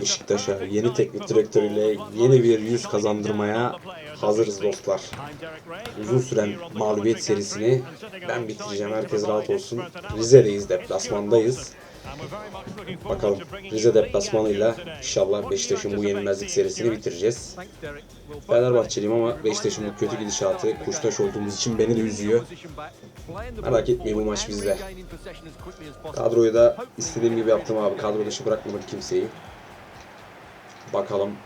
Beşiktaş'a yeni teknik direktörüyle yeni bir yüz kazandırmaya hazırız dostlar. Uzun süren mağlubiyet serisini ben bitireceğim. Herkes rahat olsun. Rize'deyiz, deplasmandayız. Bakalım Rize deplasmanıyla inşallah Beşiktaş'ın bu yenilmezlik serisini bitireceğiz. Fenerbahçeliyim ama Beşiktaş'ın bu kötü gidişatı kuştaş olduğumuz için beni de üzüyor. Merak etmeyin bu maç bizde. Kadroyu da istediğim gibi yaptım abi. Kadro dışı bırakmadım kimseyi. Bakalım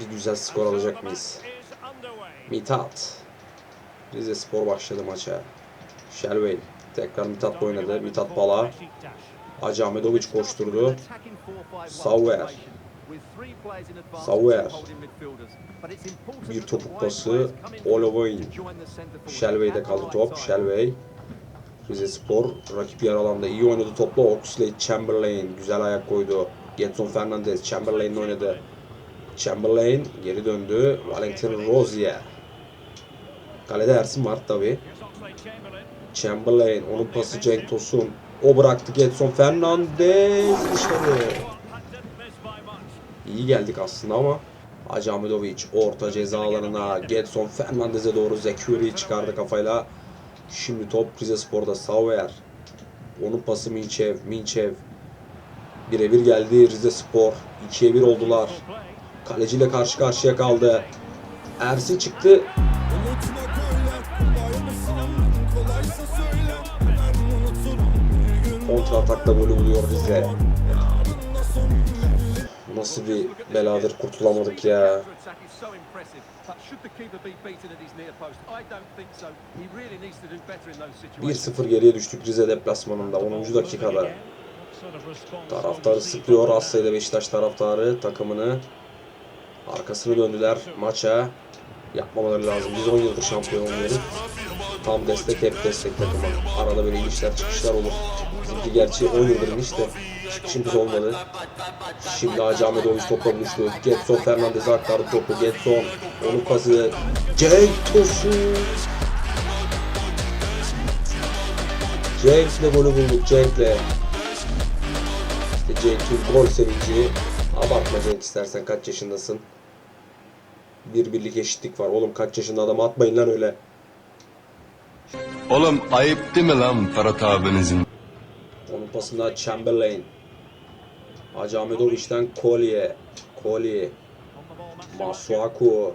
bir güzel skor alacak mıyız? Mithat. Rize Spor başladı maça. Shelway tekrar Mithat'la oynadı. Mithat Bala. Hacı Ahmetoviç koşturdu. Sauer. Sauer. Bir topuk pası. Olovoin. Shelway'de kaldı top. Shelway. Rize Spor rakip yer alanda iyi oynadı topla. Oxley Chamberlain güzel ayak koydu. Getson Fernandez Chamberlain'le oynadı. Chamberlain geri döndü. Valentin Rozier. Kalede Ersin var tabi. Chamberlain onun pası Cenk Tosun. O bıraktı Getson Fernandez dışarı. İyi geldik aslında ama Hacı Ahmetoviç orta ceza alanına Getson Fernandez'e doğru Zekuri'yi çıkardı kafayla. Şimdi top Rize Spor'da Sauer. Onun pası Minçev. Minçev. Birebir geldi Rize Spor. 2'ye 1 oldular. Kaleciyle karşı karşıya kaldı. Ersin çıktı. Bir gün Kontra atakta golü buluyor Rize. Nasıl bir beladır kurtulamadık ya. 1-0 geriye düştük Rize deplasmanında 10. dakikada. Taraftarı sıkıyor. Asya'da Beşiktaş taraftarı takımını. Arkasını döndüler maça. Yapmamaları lazım. Biz 10 yıldır şampiyon oluyoruz. Tam destek hep destek takımı. Arada böyle inişler çıkışlar olur. Bizimki gerçi 10 yıldır iniş de çıkışımız olmadı. Şimdi Hacı Ahmet Oğuz topla buluştu. Getson Fernandez'e aktardı topu. Getson. Onun pası. Cenk Tosun. Cenk'le golü bulduk. Cenk'le. İşte Cenk'in gol sevinci. Abartma Cenk istersen kaç yaşındasın. Bir birlik eşitlik var. Oğlum kaç yaşında adam atmayın lan öyle. Oğlum ayıp değil mi lan Ferhat abinizin? Onun pasında Chamberlain. Hacı Ahmetoviç'ten Kolye. Kolye. Masuaku.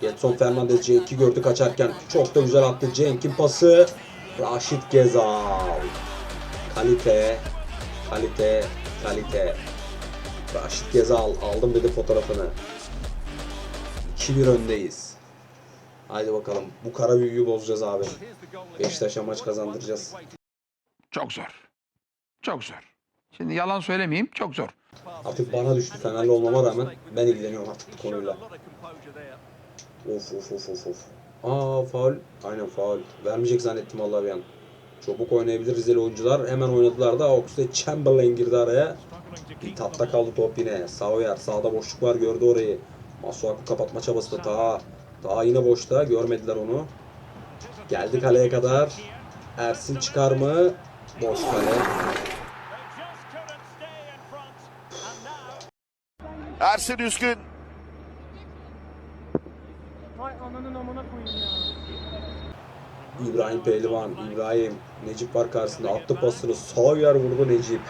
Getson Fernandez Cenk'i gördü kaçarken. Çok da güzel attı Cenk'in pası. Raşit Gezal. Kalite. Kalite. Kalite. Raşit Gezal. Aldım dedi fotoğrafını. 2-1 öndeyiz. Haydi bakalım. Bu kara büyüyü bozacağız abi. Beşiktaş'a maç kazandıracağız. Çok zor. Çok zor. Şimdi yalan söylemeyeyim çok zor. Artık bana düştü Fenerli olmama rağmen ben ilgileniyorum artık bu konuyla. Of of of of of. Aa faul. Aynen faul. Vermeyecek zannettim vallahi bir an. Çabuk oynayabilir Rizeli oyuncular. Hemen oynadılar da Oxlade Chamberlain girdi araya. Bir tatta kaldı top yine. Sauer sağda boşluk var gördü orayı. Masuaku kapatma çabası da daha. Daha yine boşta görmediler onu. Geldi kaleye kadar. Ersin çıkar mı? Boş kale. Ersin Üskün Hay ananın amına koyayım ya. İbrahim Pehlivan, İbrahim. Necip var karşısında attı pasını. Sağ yer vurdu Necip.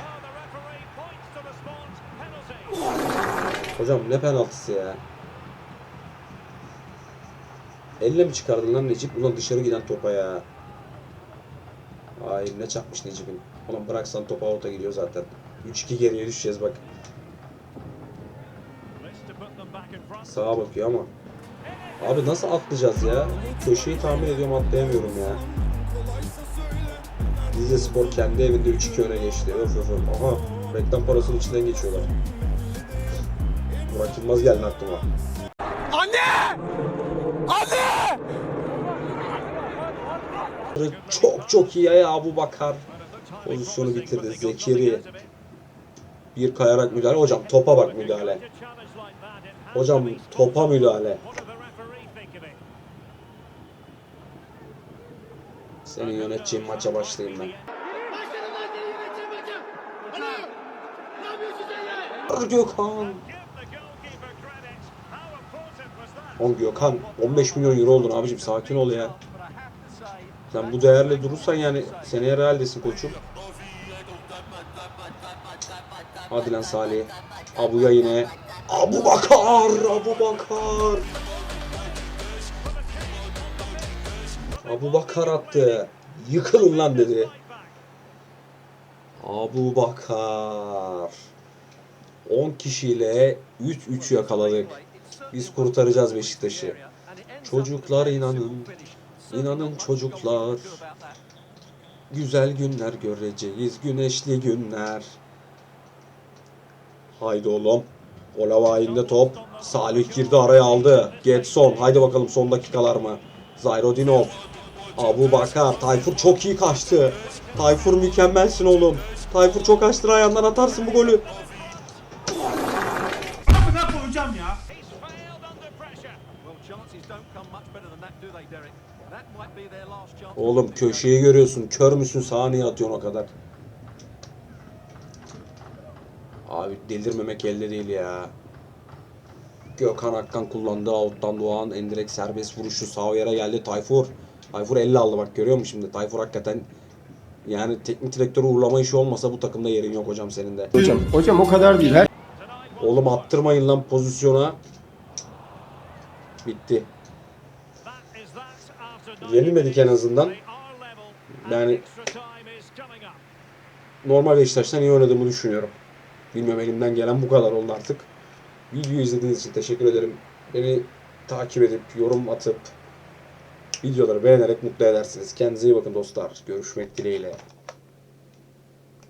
Hocam ne penaltısı ya. Elle mi çıkardın lan Necip? Ulan dışarı giden topa ya. Ay ne çarpmış Necip'in. Ulan bıraksan topa orta gidiyor zaten. 3-2 geriye düşeceğiz bak. Sağa bakıyor ama. Abi nasıl atlayacağız ya? Köşeyi tahmin ediyorum atlayamıyorum ya. Rize Spor kendi evinde 3-2 öne geçti. Öf öf öf. Aha reklam parasının içinden geçiyorlar. Burak Yılmaz geldi aklıma. Anne! Anne! Çok çok iyi ya Abu Bakar. Pozisyonu bitirdi. Zekeri. Bir kayarak müdahale. Hocam topa bak müdahale. Hocam topa müdahale. Senin yöneteceğin maça başlayayım ben. Gökhan. Oğlum Gökhan 15 milyon euro oldun abicim sakin ol ya. Sen bu değerle durursan yani seneye Real'desin koçum. Hadi lan Salih. Abu'ya yine. Abu Bakar! Abu Bakar! Abu Bakar attı. Yıkılın lan dedi. Abu Bakar. 10 kişiyle 3-3 yakaladık. Biz kurtaracağız Beşiktaş'ı. Çocuklar inanın. İnanın çocuklar. Güzel günler göreceğiz. Güneşli günler. Haydi oğlum. Olavay'ında top. Salih girdi araya aldı. Getson. Haydi bakalım son dakikalar mı? Zayrodinov. Abu Bakar. Tayfur çok iyi kaçtı. Tayfur mükemmelsin oğlum. Tayfur çok açtır ayağından atarsın bu golü. Oğlum köşeyi görüyorsun. Kör müsün sağa niye atıyorsun o kadar? Abi delirmemek elde değil ya. Gökhan Akkan kullandı. Out'tan Doğan. Endirek serbest vuruşu sağ yere geldi. Tayfur. Tayfur 50 aldı bak görüyor musun şimdi? Tayfur hakikaten yani teknik direktörü uğurlama işi olmasa bu takımda yerin yok hocam senin de. Hocam, hocam o kadar değil. Her Oğlum attırmayın lan pozisyona. Bitti. Yenilmedik en azından. Yani normal Beşiktaş'tan iyi oynadığımı düşünüyorum. Bilmiyorum elimden gelen bu kadar oldu artık. Videoyu izlediğiniz için teşekkür ederim. Beni takip edip yorum atıp videoları beğenerek mutlu edersiniz. Kendinize iyi bakın dostlar. Görüşmek dileğiyle.